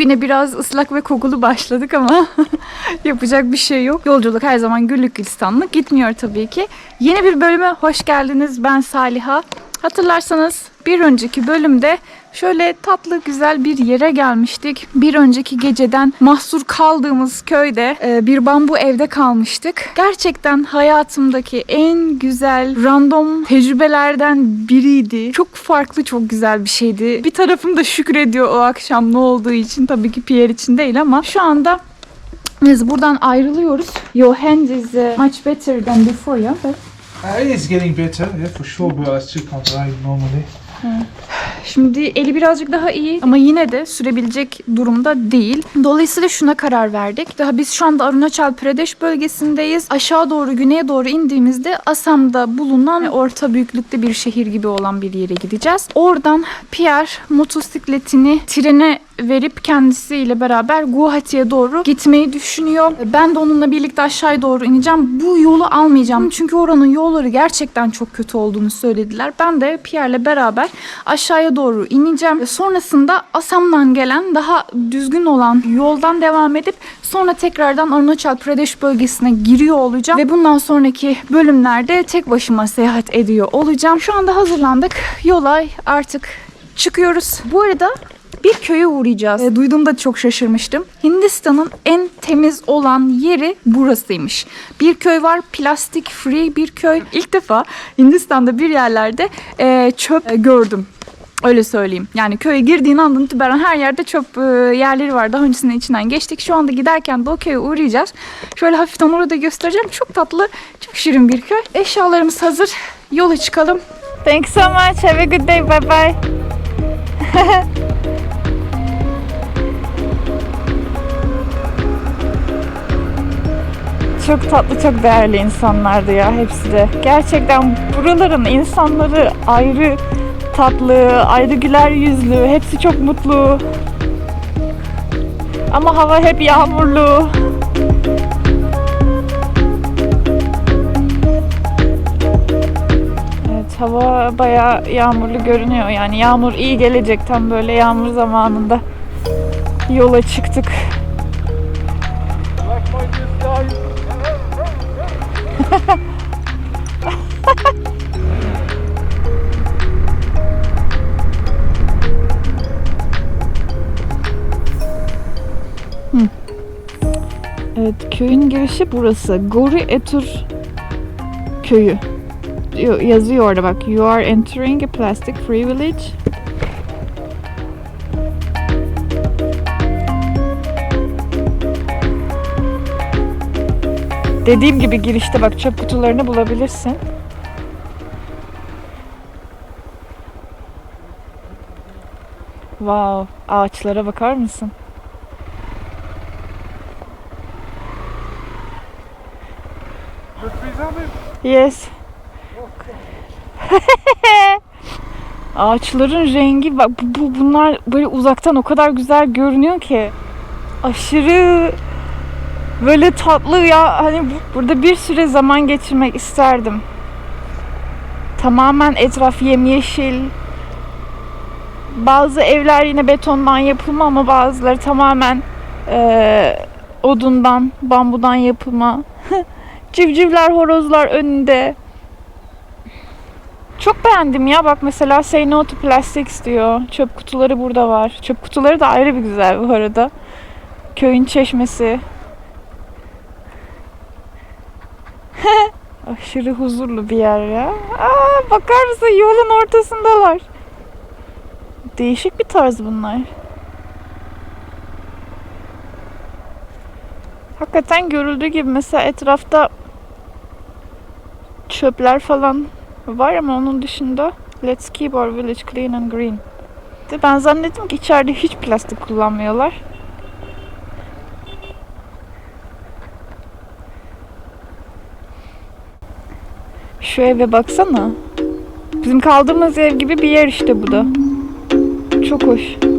Bugüne biraz ıslak ve kokulu başladık ama yapacak bir şey yok. Yolculuk her zaman güllük gülistanlık gitmiyor tabii ki. Yeni bir bölüme hoş geldiniz. Ben Saliha. Hatırlarsanız bir önceki bölümde şöyle tatlı güzel bir yere gelmiştik. Bir önceki geceden mahsur kaldığımız köyde e, bir bambu evde kalmıştık. Gerçekten hayatımdaki en güzel random tecrübelerden biriydi. Çok farklı çok güzel bir şeydi. Bir tarafım da şükrediyor o akşam ne olduğu için. Tabii ki Pierre için değil ama şu anda biz buradan ayrılıyoruz. Your hand is uh, much better than before, yeah? But Uh, it is getting better, yeah, for sure, but I still can't drive normally. Şimdi eli birazcık daha iyi ama yine de sürebilecek durumda değil. Dolayısıyla şuna karar verdik. Daha biz şu anda Arunachal Pradesh bölgesindeyiz. Aşağı doğru güneye doğru indiğimizde Asam'da bulunan orta büyüklükte bir şehir gibi olan bir yere gideceğiz. Oradan Pierre motosikletini trene verip kendisiyle beraber Guwahati'ye doğru gitmeyi düşünüyor. Ben de onunla birlikte aşağıya doğru ineceğim. Bu yolu almayacağım. Çünkü oranın yolları gerçekten çok kötü olduğunu söylediler. Ben de Pierre'le beraber aşağıya doğru ineceğim. Sonrasında Asam'dan gelen daha düzgün olan yoldan devam edip sonra tekrardan Arunachal Pradesh bölgesine giriyor olacağım. Ve bundan sonraki bölümlerde tek başıma seyahat ediyor olacağım. Şu anda hazırlandık. Yola artık çıkıyoruz. Bu arada bir köye uğrayacağız. E, duyduğumda çok şaşırmıştım. Hindistan'ın en temiz olan yeri burasıymış. Bir köy var, plastik free bir köy. İlk defa Hindistan'da bir yerlerde e, çöp e, gördüm. Öyle söyleyeyim. Yani köye girdiğin andan itibaren her yerde çöp e, yerleri var. Daha öncesinde içinden geçtik. Şu anda giderken de o köye uğrayacağız. Şöyle hafiften orada göstereceğim. Çok tatlı, çok şirin bir köy. Eşyalarımız hazır. Yola çıkalım. Thanks so much. Have a good day. Bye bye. Çok tatlı, çok değerli insanlardı ya hepsi de. Gerçekten buraların insanları ayrı tatlı, ayrı güler yüzlü, hepsi çok mutlu. Ama hava hep yağmurlu. Evet, hava bayağı yağmurlu görünüyor. Yani yağmur iyi gelecek tam böyle yağmur zamanında. Yola çıktık. Evet, köyün girişi burası. Gori Etur köyü. Yo- Yazıyor orada bak. You are entering a plastic free village. Dediğim gibi girişte bak çöp kutularını bulabilirsin. Wow, ağaçlara bakar mısın? Yes. Ağaçların rengi bak bu, bu- bunlar böyle uzaktan o kadar güzel görünüyor ki. Aşırı böyle tatlı ya hani bu- burada bir süre zaman geçirmek isterdim. Tamamen etraf yemyeşil. Bazı evler yine betondan yapılma ama bazıları tamamen eee, odundan, bambudan yapılma. Civcivler, horozlar önünde. Çok beğendim ya. Bak mesela Say No to Plastics diyor. Çöp kutuları burada var. Çöp kutuları da ayrı bir güzel bu arada. Köyün çeşmesi. Aşırı huzurlu bir yer ya. Aa, bakar mısın yolun ortasındalar. Değişik bir tarz bunlar. Hakikaten görüldüğü gibi mesela etrafta çöpler falan var ama onun dışında Let's keep our village clean and green. Ben zannettim ki içeride hiç plastik kullanmıyorlar. Şu eve baksana. Bizim kaldığımız ev gibi bir yer işte bu da. Çok hoş.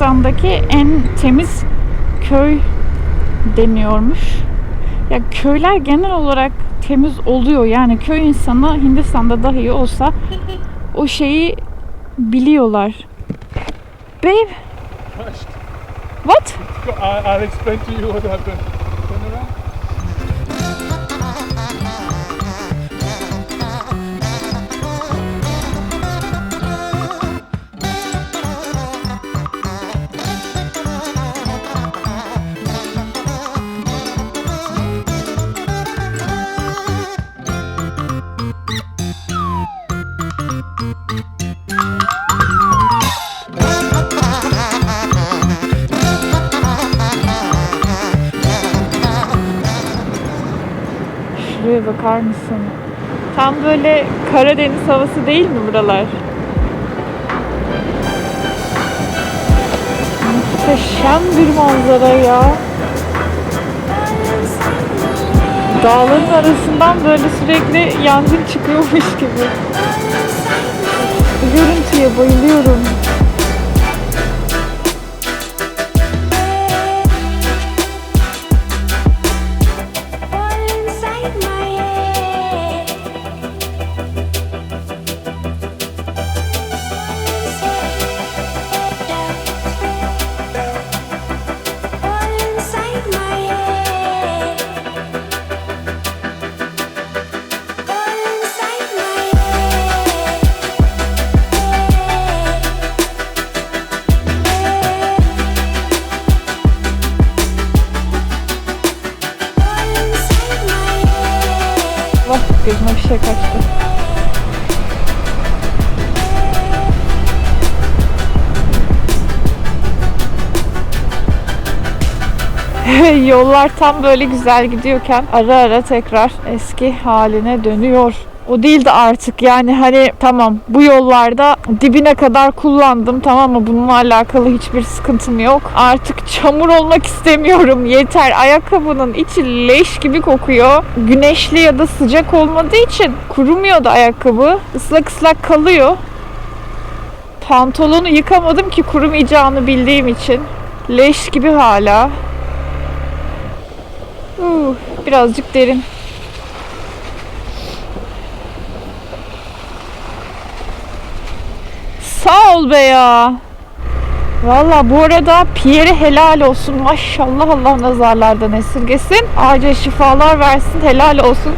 Hindistan'daki en temiz köy deniyormuş. Ya köyler genel olarak temiz oluyor. Yani köy insanı Hindistan'da dahi olsa o şeyi biliyorlar. Babe, what? I'll explain to you what happened. Bakar mısın? Tam böyle Karadeniz havası değil mi buralar? Muhteşem bir manzara ya. Dağların arasından böyle sürekli yangın çıkıyormuş gibi. Bu görüntüye bayılıyorum. Şey kaçtı. Yollar tam böyle güzel gidiyorken ara ara tekrar eski haline dönüyor. O değil de artık yani hani tamam bu yollarda dibine kadar kullandım tamam mı bununla alakalı hiçbir sıkıntım yok. Artık çamur olmak istemiyorum yeter ayakkabının içi leş gibi kokuyor. Güneşli ya da sıcak olmadığı için kurumuyor da ayakkabı ıslak ıslak kalıyor. Pantolonu yıkamadım ki kurumayacağını bildiğim için. Leş gibi hala. Uh, birazcık derin. Ol be ya. Valla bu arada Pierre'e helal olsun. Maşallah Allah nazarlardan esirgesin. Acil şifalar versin. Helal olsun.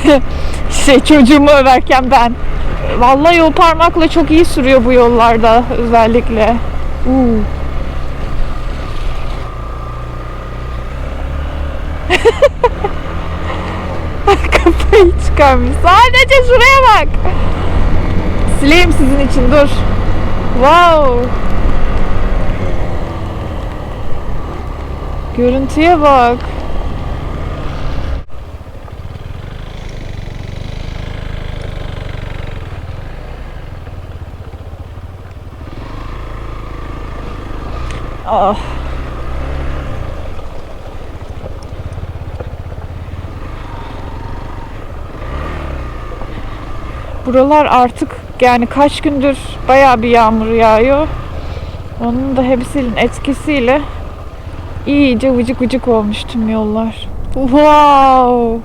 şey çocuğumu överken ben. Vallahi o parmakla çok iyi sürüyor bu yollarda özellikle. Uh. Kafayı çıkarmış. Sadece şuraya bak. Sileyim sizin için dur. Wow. Görüntüye bak. Ah. Buralar artık yani kaç gündür bayağı bir yağmur yağıyor. Onun da hepsinin etkisiyle iyice vıcık vıcık olmuş tüm yollar. Wow!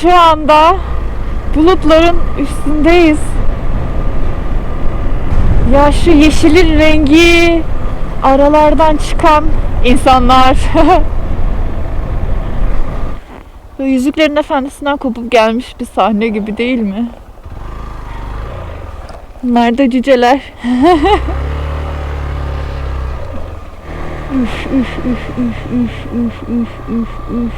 Şu anda bulutların üstündeyiz. Ya şu yeşilin rengi, aralardan çıkan insanlar. Yüzüklerin Efendisi'nden kopup gelmiş bir sahne gibi değil mi? Bunlar da cüceler. üf üf üf üf üf üf üf üf üf.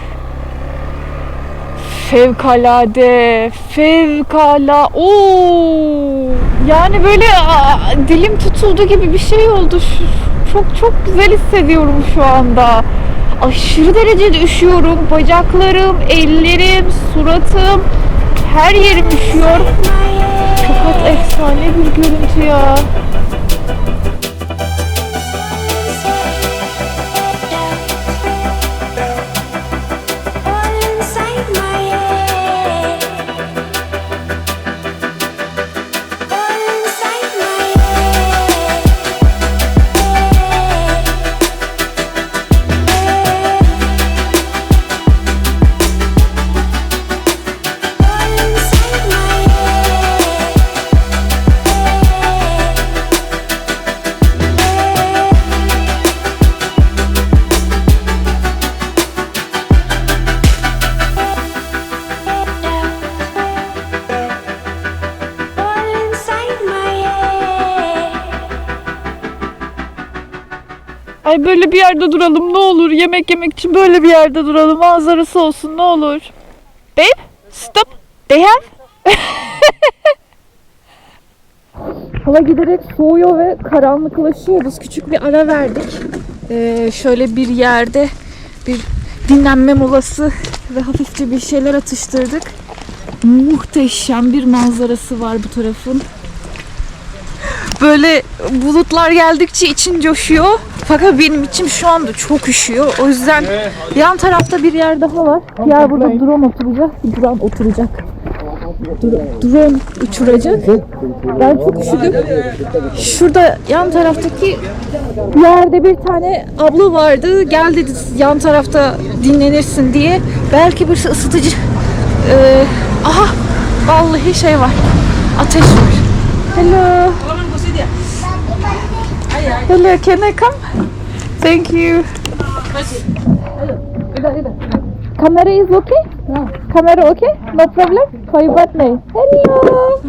Fevkalade, fevkala. Oo! Yani böyle aa, dilim tutuldu gibi bir şey oldu. Şu- Çok çok güzel hissediyorum şu anda. Aşırı derecede üşüyorum. Bacaklarım, ellerim, suratım, her yerim üşüyor. Efsane bir görüntü ya. Ay böyle bir yerde duralım ne olur. Yemek yemek için böyle bir yerde duralım. Manzarası olsun ne olur. Babe, stop. They have. Hava giderek soğuyor ve karanlıklaşıyor. Biz küçük bir ara verdik. Ee, şöyle bir yerde bir dinlenme molası ve hafifçe bir şeyler atıştırdık. Muhteşem bir manzarası var bu tarafın. Böyle bulutlar geldikçe için coşuyor. Fakat benim içim şu anda çok üşüyor. O yüzden yan tarafta bir yer daha var. Yer burada drone oturacak. Drone oturacak. Dro- drone uçuracak. Ben çok üşüdüm. Şurada yan taraftaki yerde bir tane abla vardı. Gel dedi yan tarafta dinlenirsin diye. Belki bir ısıtıcı. Ee, aha vallahi şey var. Ateş var. Hello. Hello, can I come? Thank you. Camera is okay? Camera okay? No problem? For your birthday. Hello.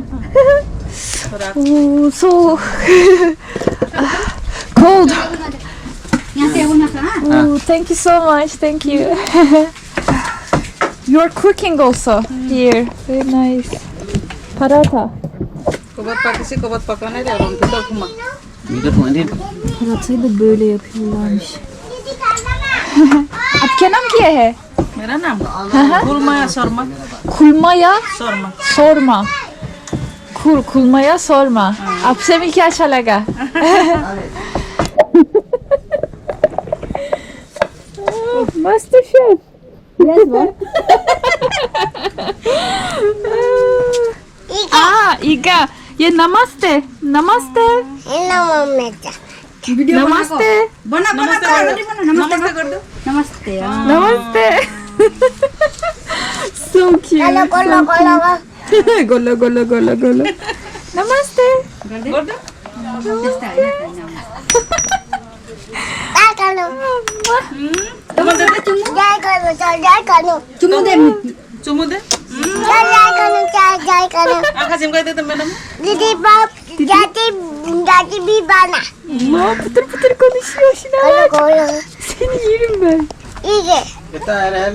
so cold. Oh, thank you so much. Thank you. You're cooking also here. Very nice. Paratha. Kobat pakisi kobat pakana dia orang kita kuma. Uydurma değil. Paratayı da böyle yapıyorlarmış. Atkenam diye he. Meran abla. Kulmaya sorma. Kulmaya sorma. Sorma. Kul, kulmaya sorma. Apsem iki açalaga. Master Chef. Biraz var. Aa, Iga. Ye namaste. Namaste. Namaste. Namaste. Bana bana kar. Namaste kar do. Namaste. Namaste. so cute. Hello, hello, hello. Golo golo golo golo. Namaste. Gordo. Çumu de. Çumu de. Jalay kanım, jalay kanım. Akasim kay dedim benim. Bab, jadi jadi bir bana. Ma pıtır pıtır konuşuyor Şinavak. Seni yerim ben. İyi. Bir tane.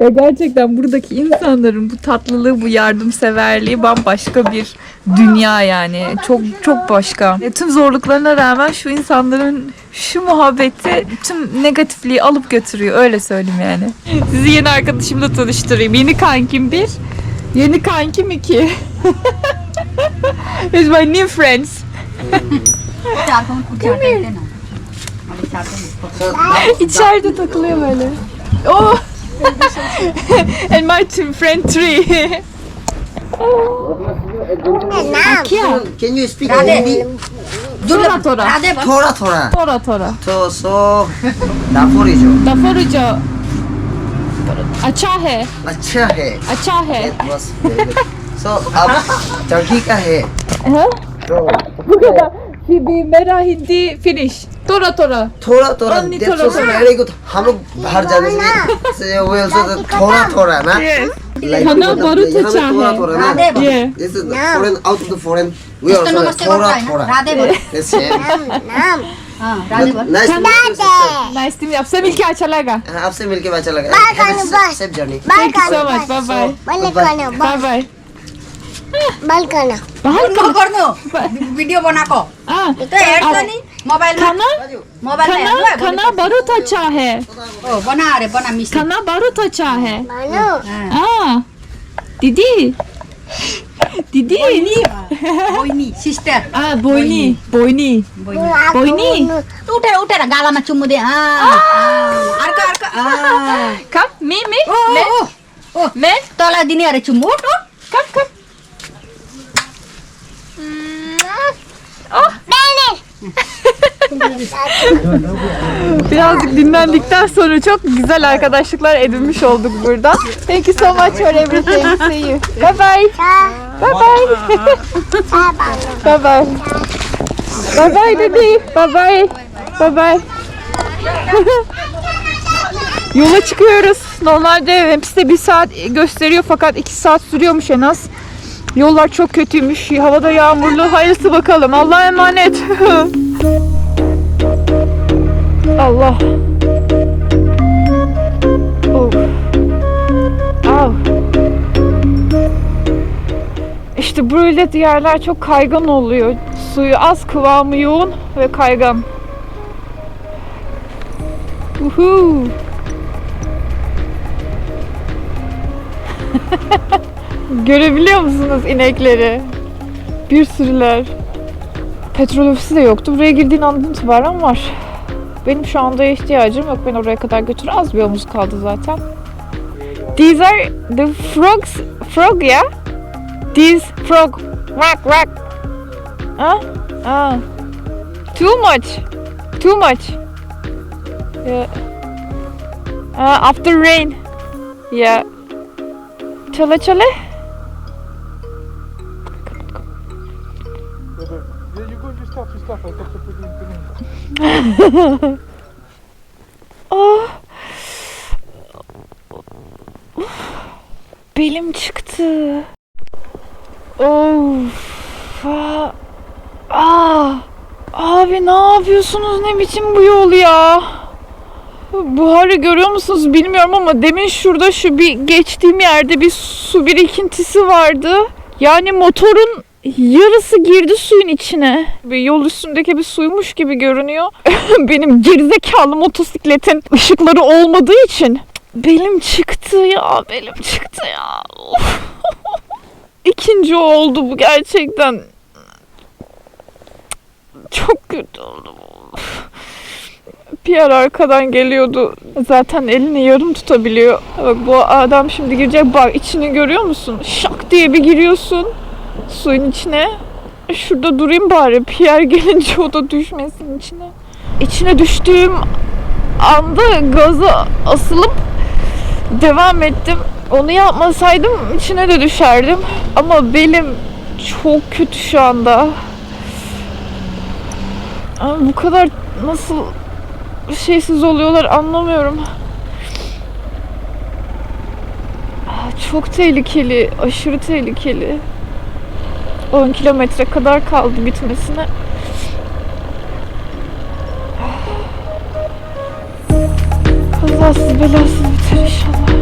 Ya gerçekten buradaki insanların bu tatlılığı, bu yardımseverliği bambaşka bir dünya yani. Çok çok başka. Tüm zorluklarına rağmen şu insanların şu muhabbeti tüm negatifliği alıp götürüyor. Öyle söyleyeyim yani. Sizi yeni arkadaşımla tanıştırayım. Yeni kankim bir, yeni kankim iki. It's my new friends. İçeride takılıyor böyle. Oh! And my two friend three. Nam. Kia. Can you speak Radhe Hindi? Tora tora. Radhe बस Thora thora. Tora tora. So so Dapur is Daforuca. अच्छा है अच्छा है. अच्छा है It was very good. So अब turkey का है. हाँ? तो Bu kadar. Fibi, थोड़ा थोड़ा थोड़ा थोड़ा थोड़ा थोड़ा वेरी गुड हम लोग बाहर जाने से वेल से थोड़ा थोड़ा ना। खाना बहुत अच्छा है। ये this is foreign out of the foreign we are थोड़ा थोड़ा। राधे बोल। नाम आपसे मिलके अच्छा लगा। आपसे मिलके अच्छा लगा। Safe journey thank you so much bye bye bye bye बाल करना बाल करना वीडियो बनाको हाँ तो ऐड करनी मोबाइल खाना? मोबाइल खाना? खाना बहुत अच्छा है। ओ बना रे बना मिस खाना बहुत अच्छा है. हाँ। दीदी? दीदी? बोइनी सिस्टर। हाँ बोइनी बोइनी। बोइनी। उठेर उठेर गालामा चुम्मु दे। हाँ अर्को अर्को। कम मी मी। ओ मैं ओ ओ। मैं तँलाई दिने अरे चुम्मु उठ उठ। कम कम Birazcık dinlendikten sonra çok güzel arkadaşlıklar edinmiş olduk burada. Thank you so much for everything. See you. Bye bye. Bye bye. bye bye. Bye bye dedi. Bye bye. Bye bye. Yola çıkıyoruz. Normalde hepsi bir saat gösteriyor fakat iki saat sürüyormuş en az. Yollar çok kötüymüş. Havada yağmurlu. Hayırlısı bakalım. Allah'a emanet. Allah. Of. Av. İşte böyle yerler çok kaygan oluyor. Suyu az, kıvamı yoğun ve kaygan. Uhu. Görebiliyor musunuz inekleri? Bir sürüler. Petrol ofisi de yoktu. Buraya girdiğin andan itibaren var. Benim şu anda ihtiyacım yok. Ben oraya kadar götür. Az bir omuz kaldı zaten. These are the frogs. Frog ya? These frog. Rock rock. Ha? Ah. Too much. Too much. Yeah. Ah, after rain. Yeah. Çale çale. İn. Ah. Belim çıktı. Of. Ah. Abi ne yapıyorsunuz? Ne biçim bu yol ya? Buharı görüyor musunuz bilmiyorum ama demin şurada şu bir geçtiğim yerde bir su birikintisi vardı. Yani motorun yarısı girdi suyun içine. Bir yol üstündeki bir suymuş gibi görünüyor. Benim gerizekalı motosikletin ışıkları olmadığı için belim çıktı ya belim çıktı ya. İkinci oldu bu gerçekten. Çok kötü oldu bu. Pierre arkadan geliyordu. Zaten elini yarım tutabiliyor. Bak bu adam şimdi girecek. Bak içini görüyor musun? Şak diye bir giriyorsun suyun içine. Şurada durayım bari. Pierre gelince o da düşmesin içine. İçine düştüğüm anda gaza asılıp devam ettim. Onu yapmasaydım içine de düşerdim. Ama belim çok kötü şu anda. Ama bu kadar nasıl şeysiz oluyorlar anlamıyorum. Ah, Çok tehlikeli, aşırı tehlikeli. 10 kilometre kadar kaldı bitmesine. Kazasız belasız biter inşallah.